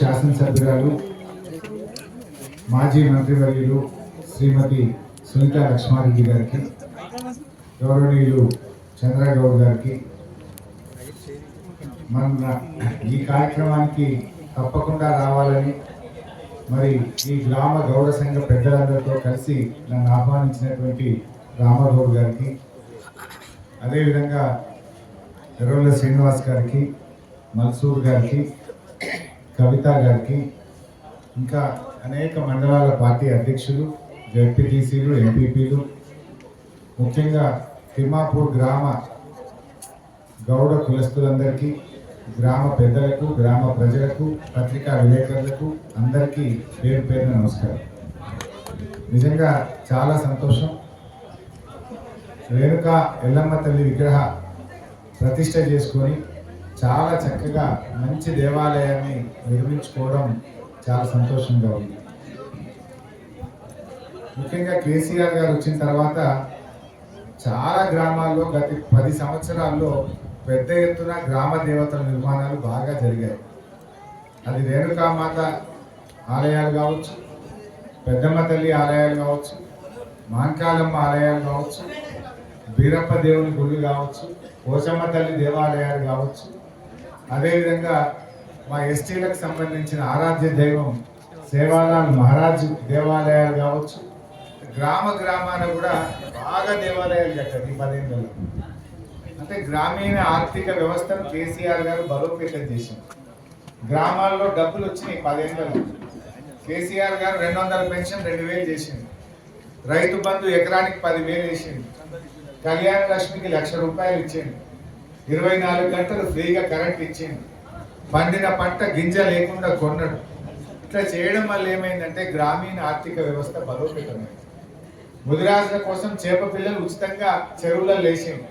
శాసనసభ్యురాలు మాజీ మంత్రివర్యులు శ్రీమతి సునీత లక్ష్మారెడ్డి గారికి గౌరవనీయులు చంద్రగౌడ్ గారికి. మన ఈ కార్యక్రమానికి తప్పకుండా రావాలని మరి ఈ గ్రామ గౌడ సంఘ పెద్దలందరితో కలిసి నన్ను ఆహ్వానించినటువంటి రామగౌడ్ గారికి అదేవిధంగా ఎర్రవల్ల శ్రీనివాస్ గారికి మన్సూర్ గారికి కవిత గారికి ఇంకా అనేక మండలాల పార్టీ అధ్యక్షులు జడ్పీటీసీలు ఎంపీపీలు ముఖ్యంగా తిమ్మాపూర్ గ్రామ గౌడ కులస్తులందరికీ గ్రామ పెద్దలకు గ్రామ ప్రజలకు పత్రికా విలేకరులకు అందరికీ పేరు పేరు నమస్కారం. నిజంగా చాలా సంతోషం. రేణుక ఎల్లమ్మ తల్లి విగ్రహ ప్రతిష్ట చేసుకొని చాలా చక్కగా మంచి దేవాలయాన్ని నిర్మించుకోవడం చాలా సంతోషంగా ఉంది. ముఖ్యంగా కేసీఆర్ గారు వచ్చిన తర్వాత చాలా గ్రామాల్లో గత పది సంవత్సరాల్లో పెద్ద ఎత్తున గ్రామ దేవతల నిర్మాణాలు బాగా జరిగాయి. అది రేణుకామాత ఆలయాలు కావచ్చు పెద్దమ్మ తల్లి ఆలయాలు కావచ్చు మాంకాలమ్మ ఆలయాలు కావచ్చు బీరప్ప దేవుని గుడి కావచ్చు కోసమ్మ తల్లి దేవాలయాలు కావచ్చు అదేవిధంగా మా ఎస్టీలకు సంబంధించిన ఆరాధ్య దైవం సేవాలాల్ మహారాజ్ దేవాలయాలు కావచ్చు గ్రామ గ్రామాన కూడా బాగా దేవాలయాలు కట్టారు ఈ పదేళ్ళలో అంటే గ్రామీణ ఆర్థిక వ్యవస్థను కేసీఆర్ గారు బలోపేతం చేశారు. గ్రామాల్లో డబ్బులు వచ్చినాయి పదేళ్ళలో కేసీఆర్ గారు రెండు వందల పెన్షన్ రెండు వేలు చేసింది రైతు బంధు ఎకరానికి పదివేలు వేసింది కళ్యాణ లక్ష్మికి లక్ష రూపాయలు ఇచ్చింది ఇరవై నాలుగు గంటలు ఫ్రీగా కరెంట్ ఇచ్చింది పండిన పంట గింజ లేకుండా కొన్నాడు. ఇట్లా చేయడం వల్ల ఏమైందంటే గ్రామీణ ఆర్థిక వ్యవస్థ బలోపేతమైంది. ముదిరాజుల కోసం చేప పిల్లలు ఉచితంగా చెరువులలో లేచింది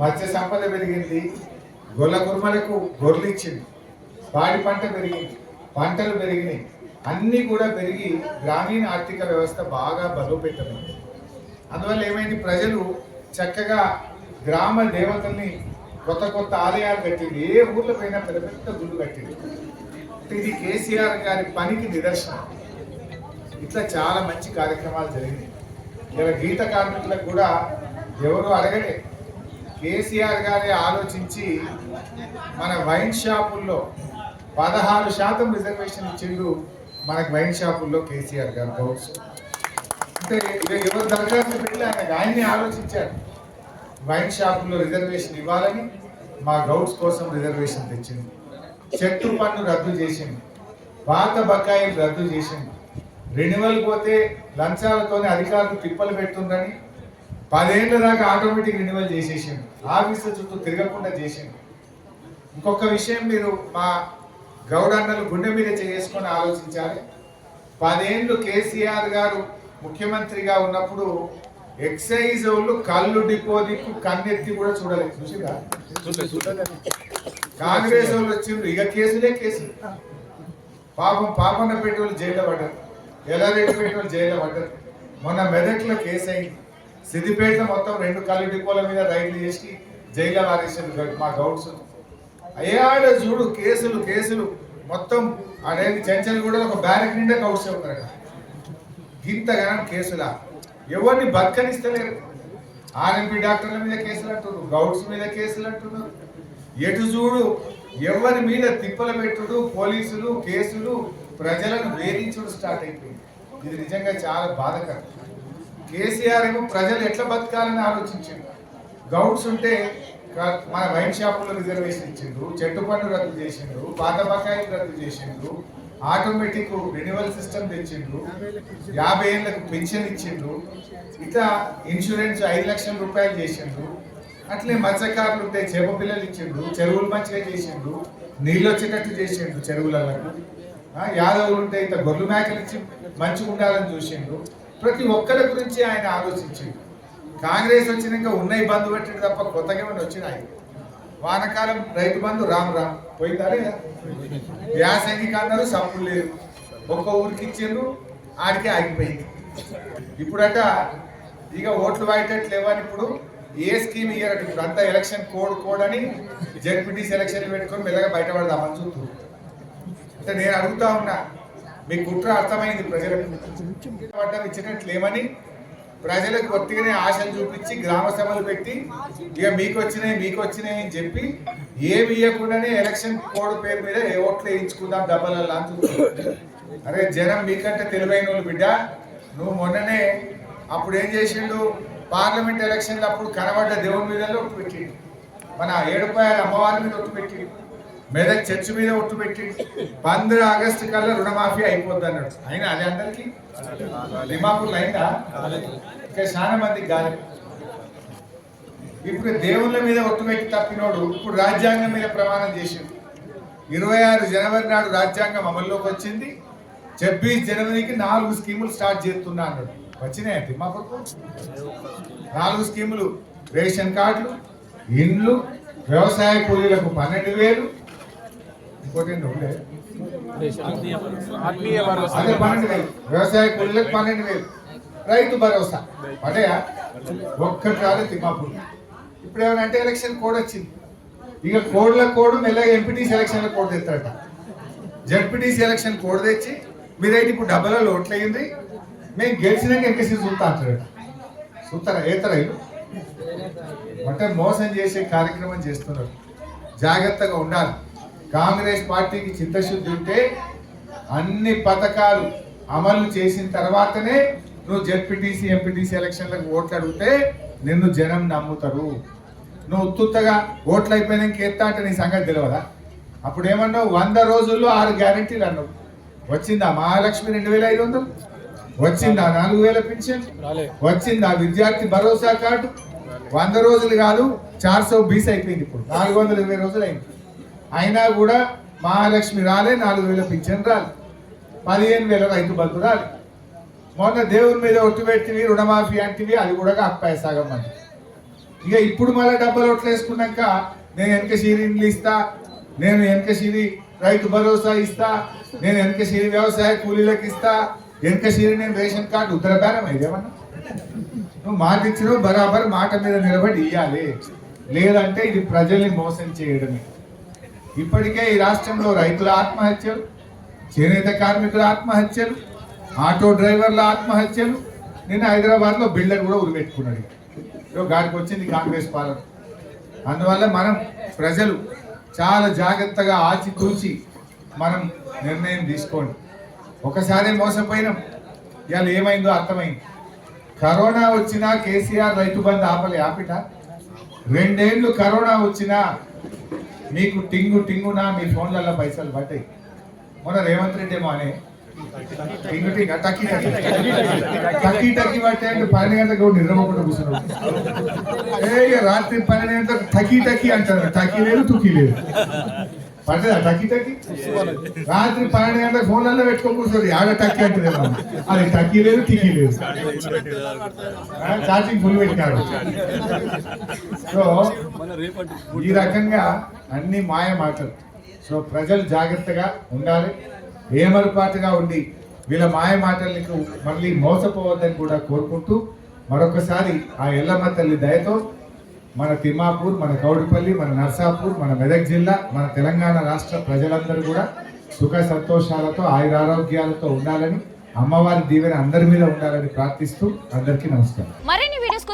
మత్స్య సంపద పెరిగింది. గొల్ల కుర్మలకు గొర్రెలు ఇచ్చింది పాడి పంట పెరిగింది. పంటలు పెరిగినాయి. అన్నీ కూడా పెరిగి గ్రామీణ ఆర్థిక వ్యవస్థ బాగా బలోపేతమైంది. అందువల్ల ఏమైంది? ప్రజలు చక్కగా గ్రామ దేవతల్ని కొత్త కొత్త ఆలయాలు కట్టింది. ఏ ఊర్లో పోయినా పెద్ద పెద్ద గుళ్ళు కట్టింది. ఇది కేసీఆర్ గారి పనికి నిదర్శనం. ఇట్లా చాలా మంచి కార్యక్రమాలు జరిగినాయి. ఇలా గీత కార్మికులకు కూడా ఎవరు అడగలే. కేసీఆర్ గారే ఆలోచించి మన వైన్ షాపుల్లో పదహారు శాతం రిజర్వేషన్ ఇచ్చిండు మనకు వైన్ షాపుల్లో కేసీఆర్ గారు. గౌడ్స్ అంటే ఇక ఎవరు దరఖాస్తు పెట్టి ఆయన ఆయన్ని ఆలోచించారు. వైన్ షాపుల్లో రిజర్వేషన్ ఇవ్వాలని మా గౌడ్స్ కోసం రిజర్వేషన్ తెచ్చింది. చెట్టు పన్ను రద్దు చేసింది. పాత బకాయిలు రద్దు చేసింది. రెన్యువల్ పోతే లంచాలతోనే అధికారులు తిప్పలు పెట్టుందని పదేళ్ళ దాకా ఆటోమేటిక్ రెన్యువల్ చేసేసింది. ఆఫీసుల చుట్టూ తిరగకుండా చేసింది. ఇంకొక విషయం మీరు మా గౌడన్నలు గుండె మీద చేసుకొని ఆలోచించాలి. పదేళ్ళు కేసీఆర్ గారు ముఖ్యమంత్రిగా ఉన్నప్పుడు ఎక్సైజ్ వాళ్ళు కళ్ళు డిపో దిక్కు కన్నెత్తి కూడా చూడలేదు. చూసిరా కాంగ్రెస్ వాళ్ళు వచ్చిండ్రు. ఇక కేసులే కేసులు పాపం పాపన్న పెట్టులు జైల్లో పడ్డారు. ఎల్లారెడ్డి పెట్టులు జైల్లో పడ్డారు. మొన్న మెదక్లో కేసు అయింది. సిద్దిపేట మొత్తం రెండు కళ్ళు డిపోల మీద రైలు చేసి జైల్లో వారేసారు మా గౌడ్స్. అయ్యాడ చూడు కేసులు కేసులు. మొత్తం అదేంటి చెంచల్ కూడా ఒక బ్యారెక్ నిండా గౌడ్స్ ఉంటారు ఇంతగానం కేసులా? ఎవరిని బతకనిస్తలేరు. ఆర్ఎంపీ డాక్టర్ల మీద కేసులు అంటున్నారు గౌడ్స్ మీద కేసులు అంటున్నారు. ఎటు చూడు ఎవరి మీద తిప్పలు పెట్టుడు పోలీసులు కేసులు ప్రజలను వేధించుడు స్టార్ట్ అయిపోయింది. ఇది నిజంగా చాలా బాధకరం. కేసీఆర్ ఏమో ప్రజలు ఎట్లా బతకాలని ఆలోచించిండు. గౌడ్స్ ఉంటే మన వైన్ షాపులో రిజర్వేషన్ ఇచ్చిండ్రు చెట్టు పన్ను రద్దు చేసిండ్రు పాత బకాయిలు రద్దు చేసిండ్రు ఆటోమేటిక్ రెన్యువల్ సిస్టమ్ తెచ్చిండ్రు. యాభై ఏళ్ళకు పెన్షన్ ఇచ్చిండ్రు. ఇట్లా ఇన్సూరెన్స్ ఐదు లక్షల రూపాయలు చేసిండ్రు. అట్లే మత్స్యకారులు ఉంటే చేప పిల్లలు ఇచ్చిండ్రు. చెరువులు మంచిగా చేసిండ్రు. నీళ్ళు వచ్చేటట్టు చేసిండ్రు చెరువులకు యాదవులు ఉంటే ఇంత గొర్రెలు మేకలు ఇచ్చి మంచిగా ఉండాలని చూసిండ్రు. ప్రతి ఒక్కరి గురించి ఆయన ఆలోచించిండు. కాంగ్రెస్ వచ్చినాక ఉన్నాయి బంధు పెట్టిండు తప్ప కొత్తగా ఏమైనా వచ్చినాయి? వానకాలం రైతు బంధు రామ్ రామ్. పోయిందా లేదా వ్యాసంగికి అన్నారు లేదు ఒక్క ఊరికి ఇచ్చిండ్రు ఆడికే ఆగిపోయింది. ఇప్పుడట ఇక ఓట్లు వాడేటట్లు లేవని ఇప్పుడు ఏ స్కీమ్ ఇయ్యారట ఇప్పుడు? అంతా ఎలక్షన్ కోడ్ కోడ్ అని జెడ్పీటీసీ ఎలక్షన్ పెట్టుకొని మెల్లగా బయటపడదామని చూస్తున్నారు. అంటే నేను అడుగుతా ఉన్నా మీ కుట్ర అర్థమైంది ప్రజలకు. పడ్డం ఇచ్చినట్లేమని ప్రజలకు కొత్తగానే ఆశలు చూపించి గ్రామ సభలు పెట్టి ఇక మీకు వచ్చినాయి మీకు వచ్చినాయి అని చెప్పి ఏమి ఇవ్వకుండానే ఎలక్షన్ కోడ్ పేరు మీద ఏ ఓట్లు వేయించుకుందాం డబ్బలలో అని అరే జనం మీకంటే తెలివైన వాళ్ళు బిడ్డ నువ్వు మొన్ననే అప్పుడు ఏం చేసిండు? పార్లమెంట్ ఎలక్షన్లు అప్పుడు కనబడ్డ దేవుని మీద ఒట్టు పెట్టిండు. మన ఏడుపాయల అమ్మవారి మీద ఒట్టు పెట్టిండు. మెదక్ చర్చి మీద ఒట్టు పెట్టిండు. పంద్ర ఆగస్టు కల్లా రుణమాఫీ అయిపోద్ది అన్నాడు. అయినా అది అందరికి దిమాపులు అయిందా? ఇంకా చాలా మందికి గాలి. ఇప్పుడు దేవుళ్ళ మీద ఒట్టు పెట్టి తప్పినోడు ఇప్పుడు రాజ్యాంగం మీద ప్రమాణం చేసిండు. ఇరవై ఆరు జనవరి నాడు రాజ్యాంగం అమల్లోకి వచ్చింది. ఛబ్బీస్ జనవరికి నాలుగు స్కీములు స్టార్ట్ చేస్తున్నా అన్నాడు. వచ్చినాయి తిమ్మాపురకు నాలుగు స్కీములు. రేషన్ కార్డులు ఇండ్లు వ్యవసాయ కూలీలకు పన్నెండు వేలు. ఇంకోటి ఉండే? ఆత్మీయ భరోసా. అదే పన్నెండు వేలు. వ్యవసాయ కూలీలకు పన్నెండు వేలు. రైతు భరోసా. పడయా? ఒక్కటి రాదు తిమ్మాపూర్. ఇప్పుడు ఏమనంటే ఎలక్షన్ కోడ్ వచ్చింది. ఇక కోడ్ల కోడ్ మెల్లగా ఎంపీటీసీ ఎలక్షన్ల కోడ్ తెస్తాడట జడ్పీటీసీ ఎలక్షన్ కోడ్ తెచ్చి మీరైతే ఇప్పుడు డబ్బలలో ఓట్లయింది మేము గెలిచినాక ఎంకేసీ చూస్తా అంటాడట చూస్తారా? ఏతరా అంటే మోసం చేసే కార్యక్రమం చేస్తున్నారు. జాగ్రత్తగా ఉండాలి. కాంగ్రెస్ పార్టీకి చిత్తశుద్ధి ఉంటే అన్ని పథకాలు అమలు చేసిన తర్వాతనే నువ్వు జెడ్పీటీసీ ఎంపీటీసీ ఎలక్షన్లకు ఓట్లు అడిగితే నిన్ను జనం నమ్ముతారు. నువ్వు ఉత్తుత్తగా ఓట్లు అయిపోయినాక ఎత్తా అంటే నీ సంగతి తెలియదా అప్పుడు ఏమన్నావు? వంద రోజుల్లో ఆరు గ్యారెంటీలు అన్నావు. వచ్చిందా మహాలక్ష్మి రెండు వేల ఐదు వందలు? వచ్చిందా నాలుగు వేల పింఛన్? వచ్చిందా విద్యార్థి భరోసా కార్డు? వంద రోజులు కాదు చార్ సో బీస్ అయిపోయింది ఇప్పుడు. నాలుగు వందల ఇరవై రోజులు అయింది. అయినా కూడా మహాలక్ష్మి రాలే నాలుగు వేల పింఛన్ రాలి. పదిహేను వేల రైతు బంధు రాలి. మొన్న దేవుని మీద ఒట్టు పెట్టివి రుణమాఫీ అంటివి అది కూడా అప్పాయి సగం అని ఇక ఇప్పుడు మళ్ళీ డబ్బులు ఒట్లు వేసుకున్నాక నేను వెనక సిరి ఇండ్లు ఇస్తా నేను వెనక సిరి రైతు భరోసా ఇస్తా నేను వెనక సిరి వ్యవసాయ కూలీలకు ఇస్తా వెనక సిరి నేను రేషన్ కార్డు ఉత్తర బేరం ఇదేమన్నా నువ్వు మాట ఇచ్చినావు బరాబర్ మాట మీద నిలబడి ఇవ్వాలి లేదంటే ఇది ప్రజల్ని మోసం చేయడమే. ఇప్పటికే ఈ రాష్ట్రంలో రైతుల ఆత్మహత్యలు చేనేత కార్మికుల ఆత్మహత్యలు ఆటో డ్రైవర్ల ఆత్మహత్యలు. నిన్న హైదరాబాద్లో బిల్డర్ కూడా ఉరిపెట్టుకున్నాడు ఇగో గాడికి వచ్చింది కాంగ్రెస్ పాలన. అందువల్ల మనం ప్రజలు చాలా జాగ్రత్తగా ఆచితూచి మనం నిర్ణయం తీసుకోండి. ఒకసారి మోసపోయినాం. ఇవాళ ఏమైందో అర్థమైంది. కరోనా వచ్చినా కేసీఆర్ రైతు బంధు ఆపలే ఆపిట? రెండేళ్ళు కరోనా వచ్చినా మీకు టింగు టింగునా? మీ ఫోన్లలో పైసలు పడ్డాయి. మొన్న రేవంత్ రెడ్డి ఏమో అని. టింగు టింగ్ టక్కి టక్కి టక్కి పట్టే అంటే పన్నెండు గంటలకు కూడా నిద్రపోకుండా కూర్చున్నాడు రాత్రి పన్నెండు గంటలకు టకీ టకీ అంటారు. టకీ లేదు తుకీ లేదు. పడ్డదా టకీ టకీ? రాత్రి పన్నెండు గంటల ఫోన్లలో పెట్టుకొని కూర్చోదు ఆడ టక్కి అంటుంది అది టకీ లేదు టికీ లేదు. ఛార్జింగ్ ఫుల్ పెట్టినారు. సో ఈ రకంగా అన్ని మాయ మాటలు. సో ప్రజలు జాగ్రత్తగా ఉండాలి. ఏమరుపాటుగా ఉండి వీళ్ళ మాయ మాటలకు మళ్ళీ మోసపోవద్దని కూడా కోరుకుంటూ మరొకసారి ఆ ఎల్లమ్మ తల్లి దయతో మన తిమ్మాపూర్ మన కౌడిపల్లి మన నర్సాపూర్ మన మెదక్ జిల్లా మన తెలంగాణ రాష్ట్ర ప్రజలందరూ కూడా సుఖ సంతోషాలతో ఆయురారోగ్యాలతో ఉండాలని అమ్మవారి దీవెన అందరి మీద ఉండాలని ప్రార్థిస్తూ అందరికీ నమస్కారం.